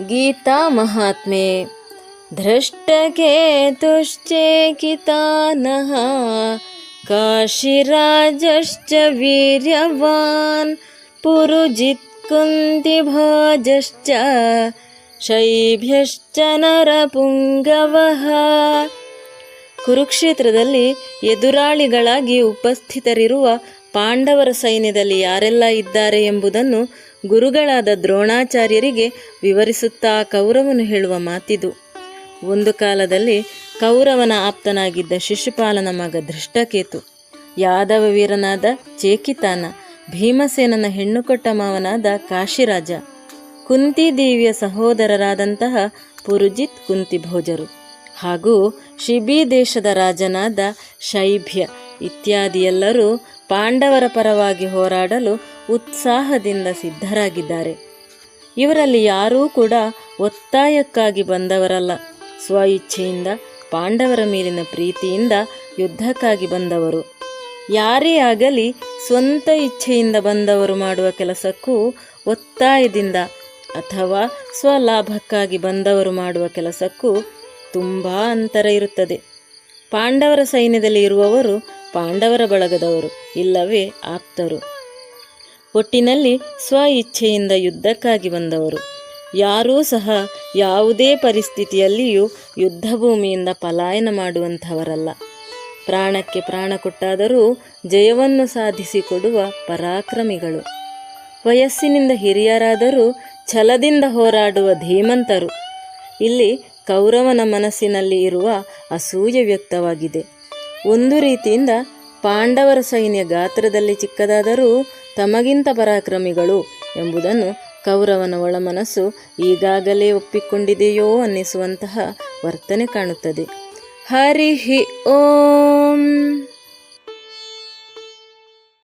गीतामहात्म्ये धृष्टकेतुश्चेकिता नः काशीराजश्च वीर्यवान् पुरुजित्कुन्तिभाजश्च शैभ्यश्च नरपुङ्गवः ಕುರುಕ್ಷೇತ್ರದಲ್ಲಿ ಎದುರಾಳಿಗಳಾಗಿ ಉಪಸ್ಥಿತರಿರುವ ಪಾಂಡವರ ಸೈನ್ಯದಲ್ಲಿ ಯಾರೆಲ್ಲ ಇದ್ದಾರೆ ಎಂಬುದನ್ನು ಗುರುಗಳಾದ ದ್ರೋಣಾಚಾರ್ಯರಿಗೆ ವಿವರಿಸುತ್ತಾ ಕೌರವನು ಹೇಳುವ ಮಾತಿದು. ಒಂದು ಕಾಲದಲ್ಲಿ ಕೌರವನ ಆಪ್ತನಾಗಿದ್ದ ಶಿಶುಪಾಲನ ಮಗ ಧೃಷ್ಟಕೇತು. ಯಾದವ ವೀರನಾದ ಚೇಕಿತಾನ, ಭೀಮಸೇನನ ಹೆಣ್ಣು ಕೊಟ್ಟ ಮಾವನಾದ ಕಾಶಿರಾಜ, ಕುಂತಿದೇವಿಯ ಸಹೋದರರಾದಂತಹ ಪುರುಜಿತ್ ಕುಂತಿಭೋಜರು. ಹಾಗೂ ಶಿಬಿ ದೇಶದ ರಾಜನಾದ ಶೈಭ್ಯ ಇತ್ಯಾದಿಯೆಲ್ಲರೂ ಪಾಂಡವರ ಪರವಾಗಿ ಹೋರಾಡಲು ಉತ್ಸಾಹದಿಂದ ಸಿದ್ಧರಾಗಿದ್ದಾರೆ. ಇವರಲ್ಲಿ ಯಾರೂ ಕೂಡ ಒತ್ತಾಯಕ್ಕಾಗಿ ಬಂದವರಲ್ಲ. ಸ್ವ ಇಚ್ಛೆಯಿಂದ ಪಾಂಡವರ ಮೇಲಿನ ಪ್ರೀತಿಯಿಂದ ಯುದ್ಧಕ್ಕಾಗಿ ಬಂದವರು. ಯಾರೇ ಆಗಲಿ ಸ್ವಂತ ಇಚ್ಛೆಯಿಂದ ಬಂದವರು ಮಾಡುವ ಕೆಲಸಕ್ಕೂ ಒತ್ತಾಯದಿಂದ ಅಥವಾ ಸ್ವಲಾಭಕ್ಕಾಗಿ ಬಂದವರು ಮಾಡುವ ಕೆಲಸಕ್ಕೂ ತುಂಬ ಅಂತರ ಇರುತ್ತದೆ. ಪಾಂಡವರ ಸೈನ್ಯದಲ್ಲಿ ಇರುವವರು ಪಾಂಡವರ ಬಳಗದವರು, ಇಲ್ಲವೇ ಆಪ್ತರು. ಒಟ್ಟಿನಲ್ಲಿ ಸ್ವ ಇಚ್ಛೆಯಿಂದ ಯುದ್ಧಕ್ಕಾಗಿ ಬಂದವರು. ಯಾರೂ ಸಹ ಯಾವುದೇ ಪರಿಸ್ಥಿತಿಯಲ್ಲಿಯೂ ಯುದ್ಧ ಭೂಮಿಯಿಂದ ಪಲಾಯನ ಮಾಡುವಂಥವರಲ್ಲ. ಪ್ರಾಣಕ್ಕೆ ಪ್ರಾಣ ಕೊಟ್ಟಾದರೂ ಜಯವನ್ನು ಸಾಧಿಸಿಕೊಡುವ ಪರಾಕ್ರಮಿಗಳು. ವಯಸ್ಸಿನಿಂದ ಹಿರಿಯರಾದರೂ ಛಲದಿಂದ ಹೋರಾಡುವ ಧೀಮಂತರು. ಇಲ್ಲಿ ಕೌರವನ ಮನಸ್ಸಿನಲ್ಲಿ ಇರುವ ಅಸೂಯೆ ವ್ಯಕ್ತವಾಗಿದೆ. ಒಂದು ರೀತಿಯಿಂದ ಪಾಂಡವರ ಸೈನ್ಯ ಗಾತ್ರದಲ್ಲಿ ಚಿಕ್ಕದಾದರೂ ತಮಗಿಂತ ಪರಾಕ್ರಮಿಗಳು ಎಂಬುದನ್ನು ಕೌರವನ ಒಳಮನಸ್ಸು ಈಗಾಗಲೇ ಒಪ್ಪಿಕೊಂಡಿದೆಯೋ ಅನ್ನಿಸುವಂತಹ ವರ್ತನೆ ಕಾಣುತ್ತದೆ. ಹರಿ ಓಂ.